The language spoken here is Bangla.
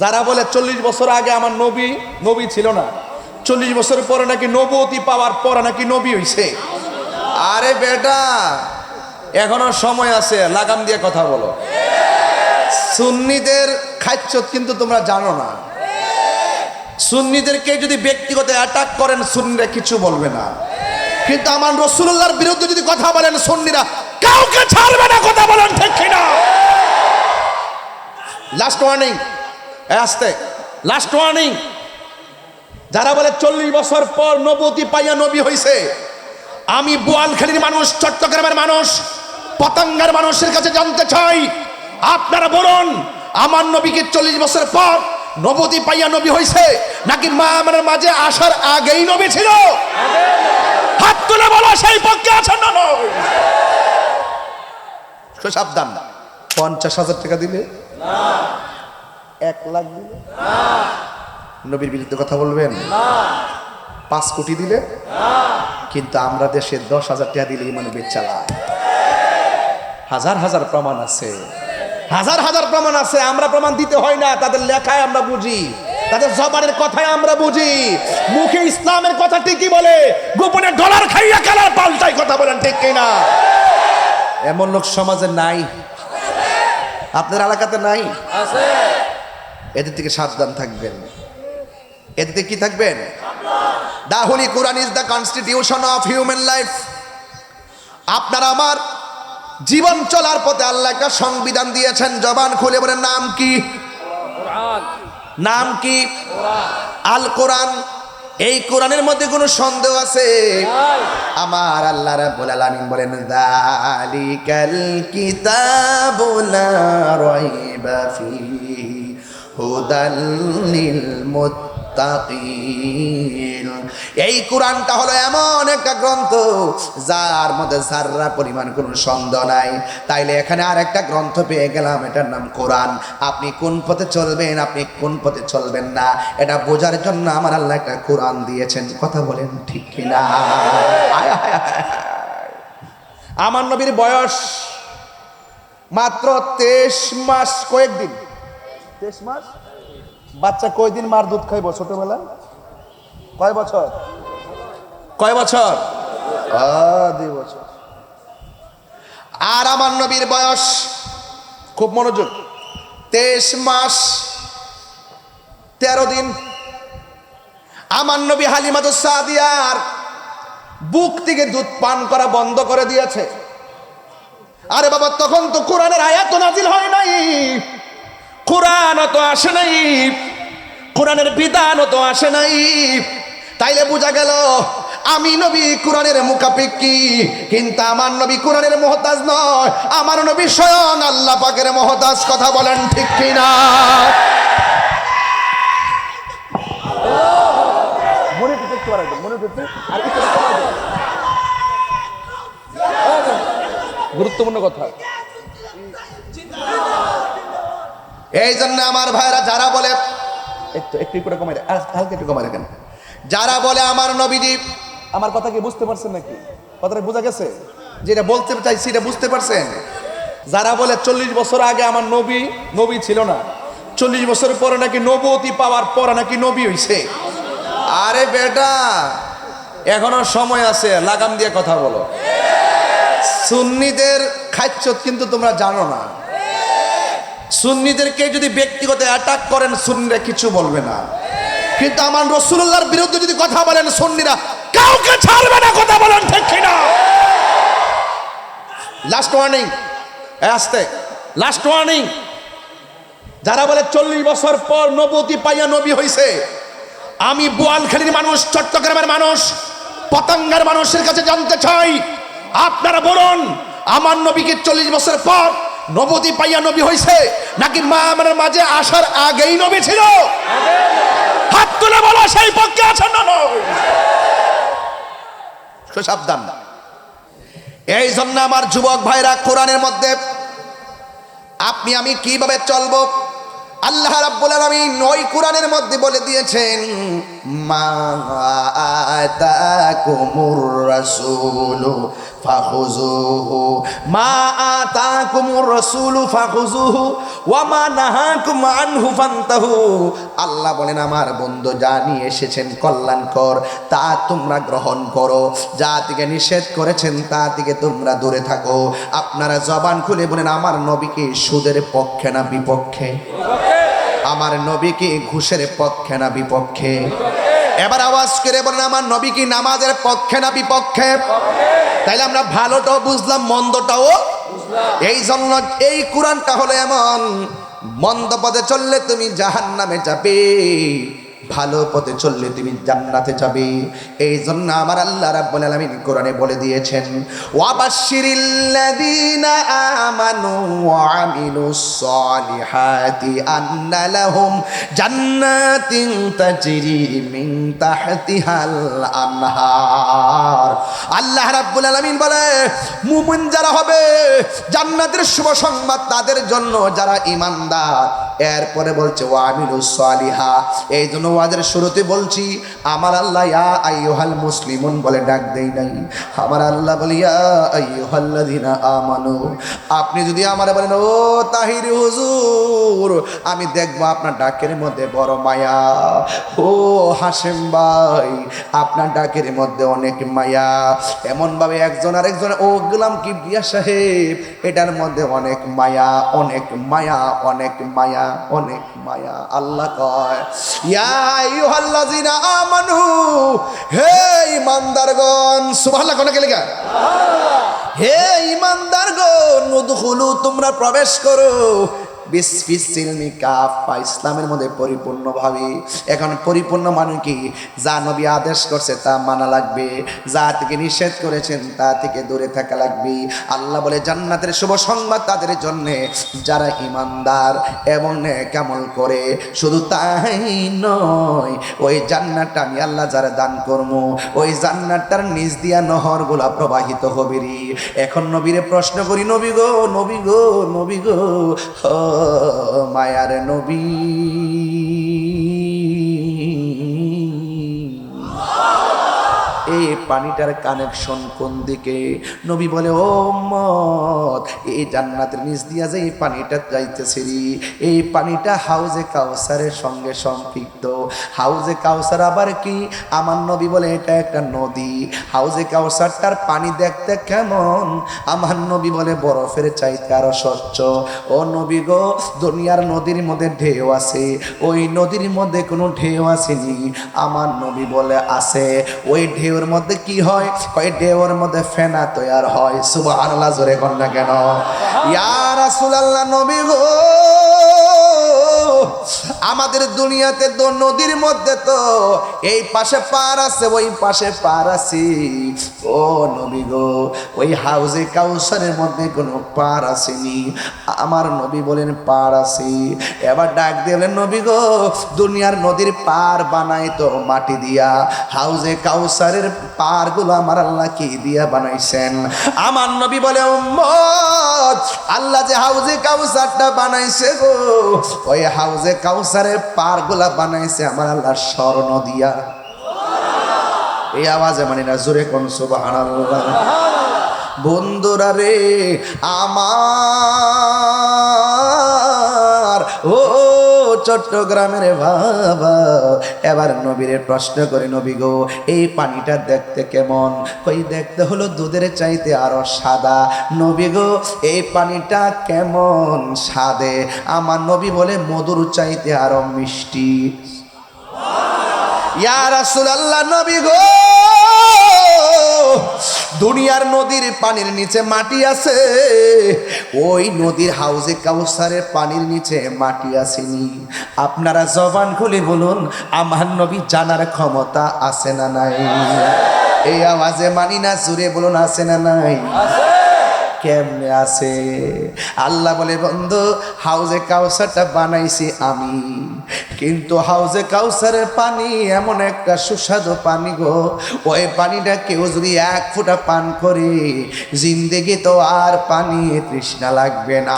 যারা বলে চল্লিশ বছর আগে আমার নবী নবী ছিল না। চল্লিশ বছর পরে নাকি নবতী পাওয়ার পরে নাকি নবী হইছে। আরে বেটা, এখনও সময় আছে, লাগাম দিয়ে কথা বলো। সুন্নিদের খাচ্ছ কিন্তু তোমরা জানো না। সুন্নিদেরকে যদি ব্যক্তিগত অ্যাটাক করেন, সুন্নিরা কিছু বলবে না। কিন্তু আমার রসুল্লাহর বিরুদ্ধে যদি কথা বলেন, সুন্নিরা কাউকে ছাড়বে না, কথা বলেন ঠিক কিনা? লাস্ট ওয়ার্নিং আসতে। লাস্ট ওয়ার্নিং যারা বলে চল্লিশ বছর পর নবতী পাইয়া নবী হইছে, আমি বোয়ালখালীর মানুষ, চট্টগ্রামের মানুষ, পতঙ্গার মানুষের কাছে জানতে চাই। আপনারা বলুন, আমার নবীকে চল্লিশ বছর পর নবতী পাইয়া নবী হইছে, নাকি মা আমার মাঝে আসার আগেই নবী ছিল? হাত তুলে বলো, সেই পক্ষে আছেন না সাবধান পঞ্চাশ হাজার টাকা দিলে? এক লাখ দিলে? নবীর বিরুদ্ধে কথা বলবেন? পাঁচ কোটি দিলে? কিন্তু আমরা দেশে দশ হাজার টাকা দিলে ইমান বেচালা হাজার হাজার প্রমাণ আছে। হাজার হাজার প্রমাণ আছে। আমরা প্রমাণ দিতে হয় না। তাদের লেখায় আমরা বুঝি। তাদের জবানের কথায় আমরা বুঝি। মুখে ইসলামের কথা ঠিকই বলে। গোপনে ডলার খাইয়া খেলার পাল্টাই কথা বলেন, ঠিক কিনা? এমন লোক সমাজে নাই। আপনার এলাকাতে নাই? এদের থেকে সাবধান থাকবেন। এদের থেকে কি থাকবেন? The holy Quran is the constitution of human life আপনার আমার জীবন চলার পথে আল্লাহ একটা সংবিধান দিয়েছেন। জবান খুলে বলে নাম কি? নাম কি? আল কোরআন। এই কোরআনের মধ্যে কোনো সন্দেহ আছে? আমার আল্লাহ রাব্বুল আলামিন বলেন যালিকাল কিতাবু লা রাইবা ফিহি। এই কোরআনটা হলো এমন একটা গ্রন্থ যার মধ্যে যাররা পরিমাণ কোনো সন্দেহ নাই। তাইলে এখানে আর একটা গ্রন্থ পেয়ে গেলাম, এটার নাম কোরআন। আপনি কোন পথে চলবেন, আপনি কোন পথে চলবেন না। এটা বোঝার জন্য আমার আল্লাহ একটা কোরআন দিয়েছেন। কথা বলেন ঠিক কিনা। আমার নবীর বয়স মাত্র তেইশ মাস কয়েকদিন। তেইশ মাস। বাচ্চা কয়দিন মার দুধ খাইব ছোটবেলা কয় বছর? কয় বছর? দুই বছর। আর আমার নবীর বয়স খুব মনোযোগ। তেইশ মাস তেরো দিন। আমার নবী হালিমাতুস সাদিয়ার বুক থেকে দুধ পান করা বন্ধ করে দিয়েছে। আরে বাবা তখন তো কোরআনের আয়াত নাজিল হয় নাই। কোরআন তো আসে নাই, কোরআনের বিধান তো আসে নাই। তাইলে বোঝা গেল, আমি নবী কোরআনের মুখাপেক্ষি, কিন্তু আমার নবী কোরআনের মহতাজ নয়, আমার নবী স্বয়ং আল্লাহ পাকের মহতাজ, কথা বলেন ঠিক কিনা। গুরুত্বপূর্ণ কথা। এই জন্য আমার ভাইরা, যারা বলে, একটু একটু করে কমাই হালকা একটু কমাই দেখেন। যারা বলে আমার নবীজি, আমার কথা কি বুঝতে পারছেন নাকি? কথাটা বোঝা গেছে? যেটা বলতে চাইছি, এটা বুঝতে পারছেন? যারা বলে চল্লিশ বছর আগে আমার নবী নবী ছিল না, চল্লিশ বছর পরে নাকি নবতী পাওয়ার পরে নাকি নবী হইছে। আরে বেটা, এখনও সময় আছে, লাগাম দিয়ে কথা বলো। সুন্নিদের খাচ্ছ কিন্তু তোমরা জানো না। সুন্নিদেরকে যদি ব্যক্তিগত অ্যাটাক করেন, সুন্নিরা কিছু বলবে না। কিন্তু আমার রসুল্লাহর বিরুদ্ধে যদি কথা বলেন, সুন্নিরা কাউকে ছাড়বে না, কথা বলেন ঠিক কিনা? লাস্ট ওয়ার্নিং আসতে। লাস্ট ওয়ার্নিং যারা বলে চল্লিশ বছর পর নবতী পাইয়া নবী হইছে, আমি বোয়ালখালীর মানুষ, চট্টগ্রামের মানুষ, পতঙ্গার মানুষের কাছে জানতে চাই। আপনারা বলুন, আমার নবীকে চল্লিশ বছর পর নবতী পাইয়া নবী হইছে, নাকি মা আমার মাঝে আসার আগেই নবী ছিল? হাত তুলে বলো, সেই পক্ষে আছেন না সাবধান। এই জন্য আমার যুবক ভাইরা, কোরআনের মধ্যে আপনি আমি কীভাবে চলবো? আল্লাহ রাব্বুল আলামিন ওই কোরআনের মধ্যে বলে দিয়েছেন মা আতাকুমুর রাসূলু ফাখুযুহু মা আতাকুমুর রাসূলু ফাখুযুহু ওয়া মা নাহাকুম আনহু ফান্তাহু। আল্লাহ বলেন আমার বন্ধু যা নিয়ে এসেছেন কল্যাণকর তা তোমরা গ্রহণ করো। যা থেকে নিষেধ করেছেন তা থেকে তোমরা দূরে থাকো। আপনারা জবান খুলে বলেন আমার নবীকে সুদের পক্ষে না বিপক্ষে? আমার নবীকে ঘুষের পক্ষে না বিপক্ষে? এবার আওয়াজ করে বলেন, আমার নবী কি নামাজের পক্ষে না বিপক্ষে? তাইলে আমরা ভালোটাও বুঝলাম, মন্দটাও এই জন্য এই কোরআনটা হলো এমন, মন্দ পদে চললে তুমি জাহান নামে যাবে। ভালো পথে চললে তুমি জান্নাতে যাবে। এই জন্য আমার আল্লাহ রাব্বুল আলামিন কোরআনে বলে দিয়েছেন, ওয়াবাশশিরিল্লাযীনা আমানু ওয়া আমিলুস সালিহাতি আন্না লাহুম জান্নাতিন তাজরি মিন তাহতিহাল আনহার। আল্লাহ রাব্বুল আলামিন বলে, মুমিন যারা হবে, জান্নাতের শুভ সংবাদ তাদের জন্য যারা ইমানদার এরপরে বলছে, ওয়া আমিলুস সালিহা। এই জন্য ওয়াজের শুরুতে বলছি, আমার আল্লাহ ইয়া আইয়ুহাল মুসলিমুন বলে ডাক দেই নাই। আমার আল্লাহ বলি, ইয়া আইয়ুহাল্লাযিনা আমানু। আপনি যদি আমার বলেন, ও তাহির হুজুর, আমি দেখব আপনার ডাকের মধ্যে বড় মায়া। ও হাসেম ভাই, আপনার ডাকের মধ্যে অনেক মায়া। এমন ভাবে একজন আরেকজন, ও গোলাম কি বিয়া সাহেব, এটার মধ্যে অনেক মায়া অনেক মায়া অনেক মায়া। অনেক মায়া, আল্লাহ কয়, ইয়া আমানু, হে ইমানদারগণ সুবহানাল্লাহ কোন কে লেখা? হে ইমানদারগণ উদখুলু, তোমরা প্রবেশ করো বিসফিসিলমি ইসলামের মধ্যে পরিপূর্ণভাবে। এখন পরিপূর্ণ মানে কি? যা নবী আদেশ করছে তা মানা লাগবে। যা থেকে নিষেধ করেছেন তা থেকে দূরে থাকা লাগবে। আল্লাহ বলে, জান্নাতের শুভ সংবাদ তাদের জন্যে। যারা ইমানদার এবং করে, শুধু তাই নয়, ওই জান্নাতটা আমি আল্লাহ যারা দান করব ওই জান্নাতটার নিজ দিয়া নহরগুলা প্রবাহিত হবে এখন নবীরে প্রশ্ন করি, নবী গো নবী গো নবী গো ও মায়ার নবী। পানিটার কানেকশন কোন দিকে? নবী বলে, ও মত এই জান্নাতের নিচ দিয়া যে এই পানিটা যাইতেছে এই পানিটা হাউজে কাউসারের সঙ্গে সম্পৃক্ত। হাউজে কাউসার আবার কি? আমার নবী বলে, এটা একটা নদী। হাউজে কাউসারটার পানি দেখতে কেমন? আমার নবী বলে, বরফের চাইতে আরও স্বচ্ছ। ও নবী গো, দুনিয়ার নদীর মধ্যে ঢেউ আছে। ওই নদীর মধ্যে কোনো ঢেউ আসেনি। আমার নবী বলে, আছে। ওই ঢেউর মধ্যে কি হয়? কয় ঢেউর মধ্যে ফেনা তৈয়ার হয়। সুবাহ আল্লাহ জোরে কর না কেন? ইয়ার রাসুল আল্লাহ নবী গো! আমাদের দুনিয়াতে তো নদীর মধ্যে তো এই পাশে পার আছে, ওই পাশে পার আছি। ও নবী গো, ওই হাউজে কাউসারের মধ্যে কোনো পার আসেনি। আমার নবী বলেন পার আছে। এবার ডাক দিলেন, নবী গো, দুনিয়ার নদীর পার বানাই তো মাটি দিয়া। হাউজে কাউসারের পারগুলো আমার আল্লাহ কি দিয়া বানাইছেন? আমার নবী বলে আল্লাহ যে হাউজে কাউসারটা বানাইছে গো, ওই হাউজে কাউসারের পারগুলা বানাইছে আমার আল্লাহ স্বর্ণ দিয়া। এই আওয়াজে মানে না, জোরে কোন সুবহানাল্লাহ। বন্ধুরা রে, আমার, ও চট্টগ্রামের বাবা। এবার নবীরে প্রশ্ন করে, নবী গো, এই পানিটা দেখতে কেমন? ওই দেখতে হলো দুধের চাইতে আরও সাদা। নবী গো, এই পানিটা কেমন সাদে? আমার নবী বলে, মধুর চাইতে আরও মিষ্টি। ইয়া রাসূলুল্লাহ, নবী গো! দুনিয়ার নদীর পানির নিচে মাটি আছে। ওই নদীর হাউজে কাউসারের পানির নিচে মাটি আসেনি। আপনারা জবান খুলে বলুন, আমার নবী জানার ক্ষমতা আছে না নাই? এই আওয়াজে মানি না, জুড়ে বলুন, আছে না নাই? কেমনে আছে? আল্লাহ বলে, বন্ধু, হাউজে কাউসারটা বানাইছি আমি। কিন্তু হাউজে কাউসারের পানি এমন একটা সুস্বাদু পানি গো। ওই পানিটা কেউ যদি এক ফুটা পান করে, জিন্দেগি তো আর পানি তৃষ্ণা লাগবে না।